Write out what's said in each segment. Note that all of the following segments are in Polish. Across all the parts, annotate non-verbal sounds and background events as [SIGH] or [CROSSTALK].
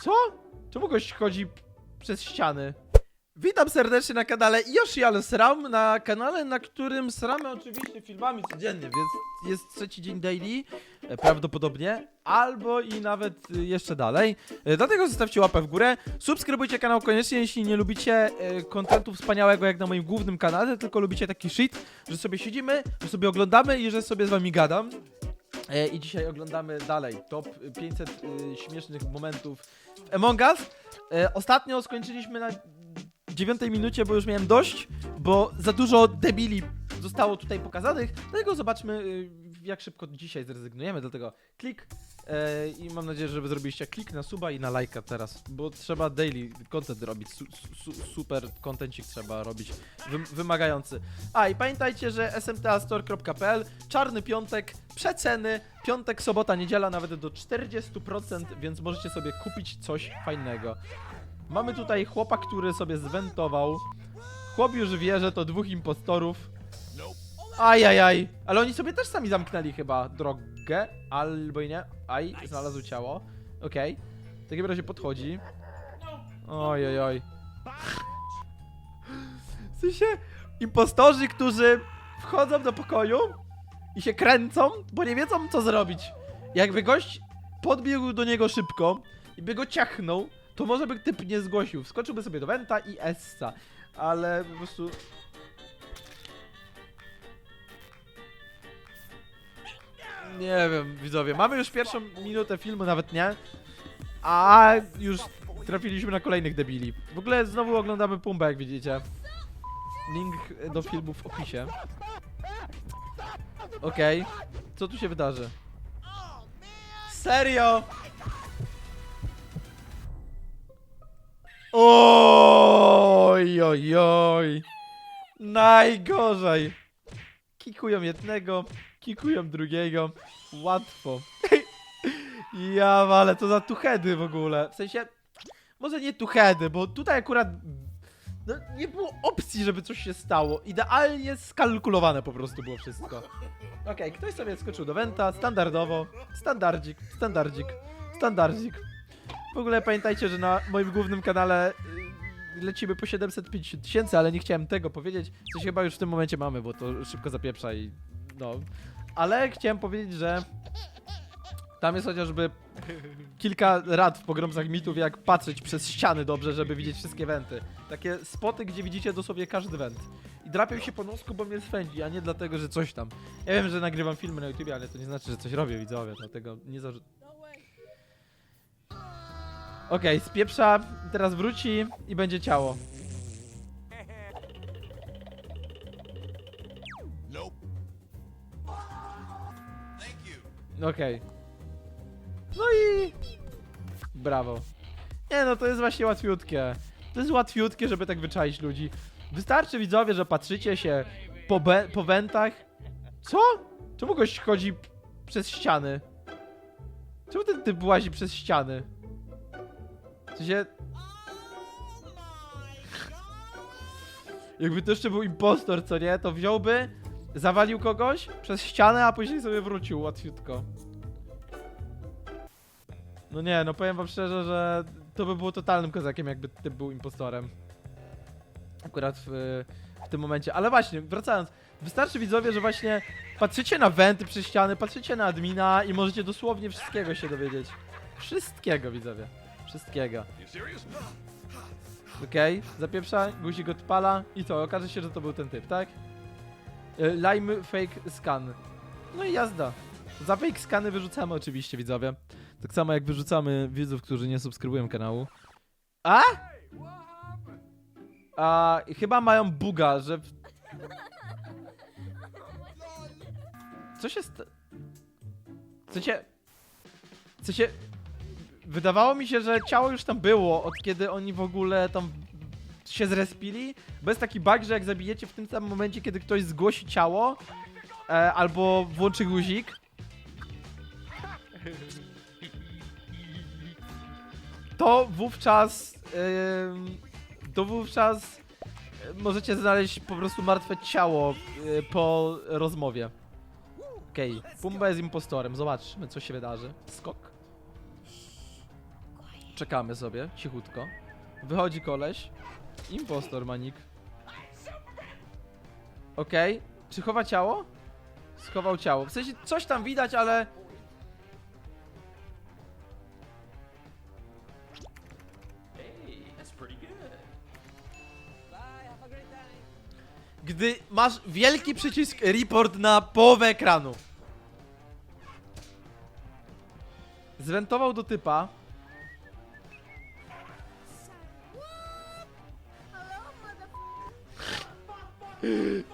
Co? Czemu gość chodzi przez ściany? Witam serdecznie na kanale Yoshi Ale Sram, na kanale, na którym sramy oczywiście filmami codziennie, więc jest trzeci dzień daily, e, prawdopodobnie, albo i nawet y, jeszcze dalej. E, Dlatego zostawcie łapę w górę, subskrybujcie kanał koniecznie, jeśli nie lubicie e, kontentu wspaniałego jak na moim głównym kanale, tylko lubicie taki shit, że sobie siedzimy, że sobie oglądamy i że sobie z wami gadam. E, I dzisiaj oglądamy dalej top 500 y, śmiesznych momentów w Among Us. E, ostatnio skończyliśmy na dziewiątej minucie, bo już miałem dość, bo za dużo debili zostało tutaj pokazanych. Dlatego zobaczmy, jak szybko dzisiaj zrezygnujemy. Dlatego klik e, i mam nadzieję, że wy zrobiliście klik na suba i na lajka teraz, bo trzeba daily content robić. Su, su, super contencik trzeba robić, wy, wymagający. A i pamiętajcie, że smtastore.pl, czarny piątek, przeceny, piątek, sobota, niedziela nawet do 40%, więc możecie sobie kupić coś fajnego. Mamy tutaj chłopa, który sobie zwentował. Chłop już wie, że to dwóch impostorów. Ajajaj, ale oni sobie też sami zamknęli chyba drogę, albo i nie. Aj, znalazł ciało. Okej. W takim razie podchodzi. Oj, oj, oj. W sensie, impostorzy, którzy wchodzą do pokoju i się kręcą, bo nie wiedzą co zrobić. Jakby gość podbiegł do niego szybko i by go ciachnął, to może by typ nie zgłosił. Wskoczyłby sobie do Wenta i Essa. Ale po prostu... Nie wiem, widzowie. Mamy już pierwszą minutę filmu, nawet nie. A już trafiliśmy na kolejnych debili. W ogóle znowu oglądamy Pumbę, jak widzicie. Link do filmu w opisie. Okej. Co tu się wydarzy? Serio? Oj, oj, oj. Najgorzej. Kikują jednego, kikują drugiego. Łatwo. [LAUGHS] ja ale to za tuchedy w ogóle. W sensie, może nie tuchedy, bo tutaj akurat no, nie było opcji, żeby coś się stało. Idealnie skalkulowane po prostu było wszystko. Okej, ktoś sobie skoczył do Wenta, standardowo. Standardzik, standardzik, standardzik. W ogóle pamiętajcie, że na moim głównym kanale y, lecimy po 750 tysięcy, ale nie chciałem tego powiedzieć, coś chyba już w tym momencie mamy, bo to szybko zapieprza i no. Ale chciałem powiedzieć, że tam jest chociażby kilka rad w pogromcach mitów, jak patrzeć przez ściany dobrze, żeby widzieć wszystkie wenty. Takie spoty, gdzie widzicie dosłownie każdy went. I drapię się po nosku, bo mnie swędzi, a nie dlatego, że coś tam. Ja wiem, że nagrywam filmy na YouTube, ale to nie znaczy, że coś robię widzowie, dlatego nie zarzu... Okej, spieprza, teraz wróci i będzie ciało. Okej. No i... Brawo. Nie no, to jest właśnie łatwiutkie. To jest łatwiutkie, żeby tak wyczaić ludzi. Wystarczy widzowie, że patrzycie się po, be- po wentach. Co? Czemu gość chodzi przez ściany? Czemu ten typ łazi przez ściany? W sensie... Jakby to jeszcze był impostor, co nie? To wziąłby, zawalił kogoś przez ścianę, a później sobie wrócił łatwiutko. No nie, no powiem wam szczerze, że to by było totalnym kozakiem, jakby typ był impostorem. Akurat w, w tym momencie. Ale właśnie, wracając. Wystarczy widzowie, że właśnie patrzycie na wenty przez ściany, patrzycie na admina i możecie dosłownie wszystkiego się dowiedzieć. Wszystkiego widzowie. Wszystkiego. Okej, zapieprza, guzik odpala i to, okaże się, że to był ten typ, tak? Lime fake scan. No i jazda. Za fake skany wyrzucamy oczywiście, widzowie. Tak samo jak wyrzucamy widzów, którzy nie subskrybują kanału. A? A chyba mają buga, że... Co się sta... W sensie... W sensie... Wydawało mi się, że ciało już tam było, od kiedy oni w ogóle tam się zrespili. Bo jest taki bug, że jak zabijecie w tym samym momencie, kiedy ktoś zgłosi ciało, e, albo włączy guzik, to wówczas ym, to wówczas y, możecie znaleźć po prostu martwe ciało y, po rozmowie. Okej, okay. Pumba jest impostorem, zobaczmy co się wydarzy. Skok. czekamy sobie, cichutko. Wychodzi koleś. Impostor manik. Okej. Czy chowa ciało? Schował ciało. W sensie coś tam widać, ale... Gdy masz wielki przycisk report na połowę ekranu. Zwentował do typa.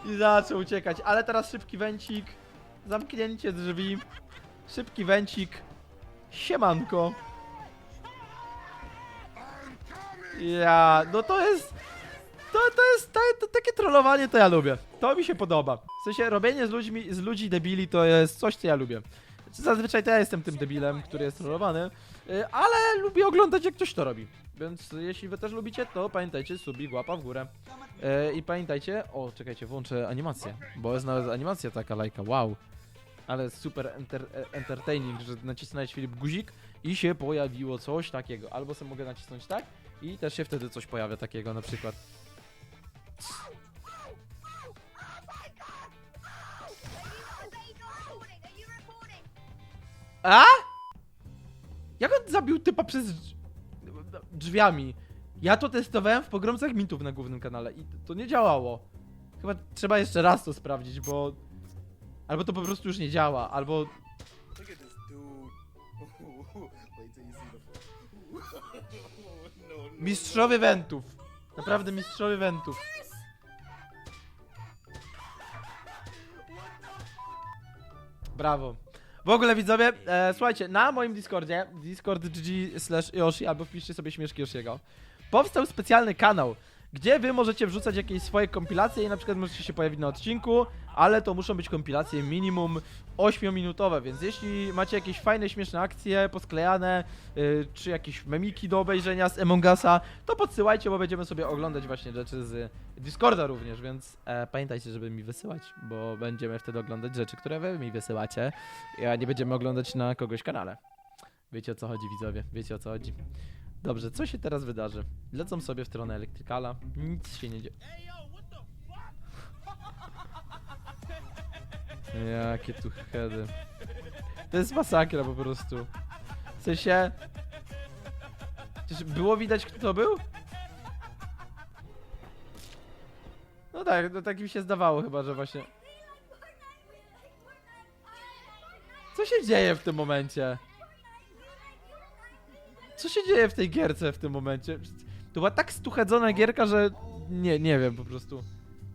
I zaczął uciekać, ale teraz szybki węcik. Zamknięcie drzwi. Szybki węcik. Siemanko. Ja, no to jest... To, to jest to, to, takie trollowanie, to ja lubię. To mi się podoba. W sensie robienie z ludźmi, z ludzi debili to jest coś, co ja lubię. Znaczy, Zazwyczaj to ja jestem tym debilem, który jest trollowany, y, ale lubię oglądać jak ktoś to robi. Więc jeśli wy też lubicie, to pamiętajcie, subik, łapa w górę. Y, I pamiętajcie, o czekajcie, włączę animację, bo jest nawet animacja taka lajka, wow. Ale super enter, e, entertaining, że nacisnąłeś Filip guzik i się pojawiło coś takiego. Albo sobie mogę nacisnąć tak i też się wtedy coś pojawia takiego na przykład. A? Jak on zabił typa przez drz- drzwiami? Ja to testowałem w pogromcach mitów na głównym kanale i to nie działało. Chyba trzeba jeszcze raz to sprawdzić, bo... Albo to po prostu już nie działa, albo... Look at this dude. Wait till you see the. no, no. Mistrzowie wentów. Naprawdę mistrzowie wentów. Brawo. W ogóle widzowie, e, słuchajcie, na moim Discordzie, discord.gg slash Yoshi, albo wpiszcie sobie śmieszki Yoshiego, powstał specjalny kanał, gdzie wy możecie wrzucać jakieś swoje kompilacje i na przykład możecie się pojawić na odcinku, ale to muszą być kompilacje minimum 8-minutowe, więc jeśli macie jakieś fajne, śmieszne akcje posklejane, y, czy jakieś memiki do obejrzenia z Among Usa, to podsyłajcie, bo będziemy sobie oglądać właśnie rzeczy z Discorda również, więc e, pamiętajcie, żeby mi wysyłać, bo będziemy wtedy oglądać rzeczy, które wy mi wysyłacie, a nie będziemy oglądać na kogoś kanale. Wiecie o co chodzi, widzowie, wiecie o co chodzi. Dobrze, co się teraz wydarzy? Lecą sobie w stronę elektrykala, nic się nie dzieje. Jakie tu heady. To jest masakra po prostu. W sensie... Czyż było widać kto to był? No tak, no tak mi się zdawało chyba, że właśnie... Co się dzieje w tym momencie? Co się dzieje w tej gierce w tym momencie? To była tak stuchedzona gierka, że... Nie, nie wiem po prostu.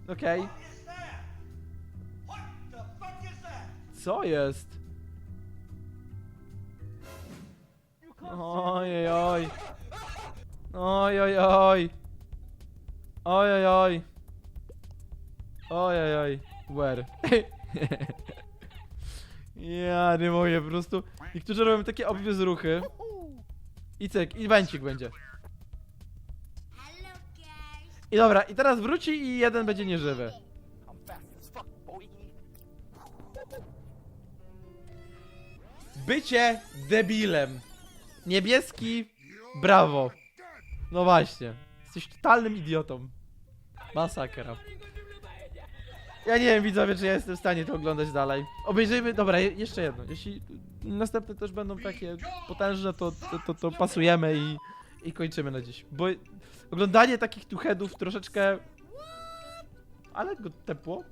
Okej. Co jest? Oj, oj, oj. Oj, oj, oj. Oj, oj, oj. Oj, oj. Where? [LAUGHS] ja nie mogę, po prostu. Niektórzy robią takie obvious ruchy. I cyk, i węcik będzie. I dobra, i teraz wróci i jeden będzie nieżywy. Bycie debilem. Niebieski, brawo. No właśnie. Jesteś totalnym idiotą. Masakra. Ja nie wiem, widzowie, czy ja jestem w stanie to oglądać dalej. Obejrzyjmy, dobra, je- jeszcze jedno. Jeśli następne też będą takie potężne, to, to, to, to pasujemy i, i kończymy na dziś. Bo oglądanie takich tu headów troszeczkę... Ale go tepło.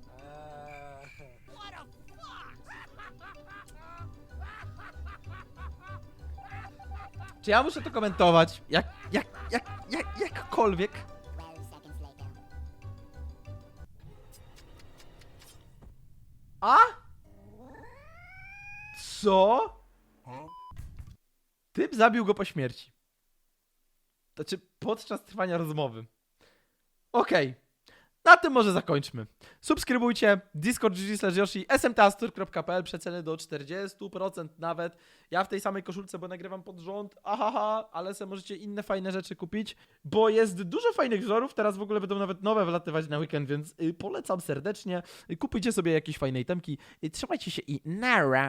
Czy ja muszę to komentować? Jak, jak, jak, jak, jakkolwiek? A? Co? Typ zabił go po śmierci. Znaczy, podczas trwania rozmowy. Okej. Na tym może zakończmy. Subskrybujcie Discord.gg slash Yoshi, smtastur.pl, przeceny do 40% nawet. Ja w tej samej koszulce, bo nagrywam pod rząd, ahaha, ale sobie możecie inne fajne rzeczy kupić, bo jest dużo fajnych wzorów, teraz w ogóle będą nawet nowe wlatywać na weekend, więc y, polecam serdecznie. Kupujcie sobie jakieś fajne itemki, y, trzymajcie się i nara.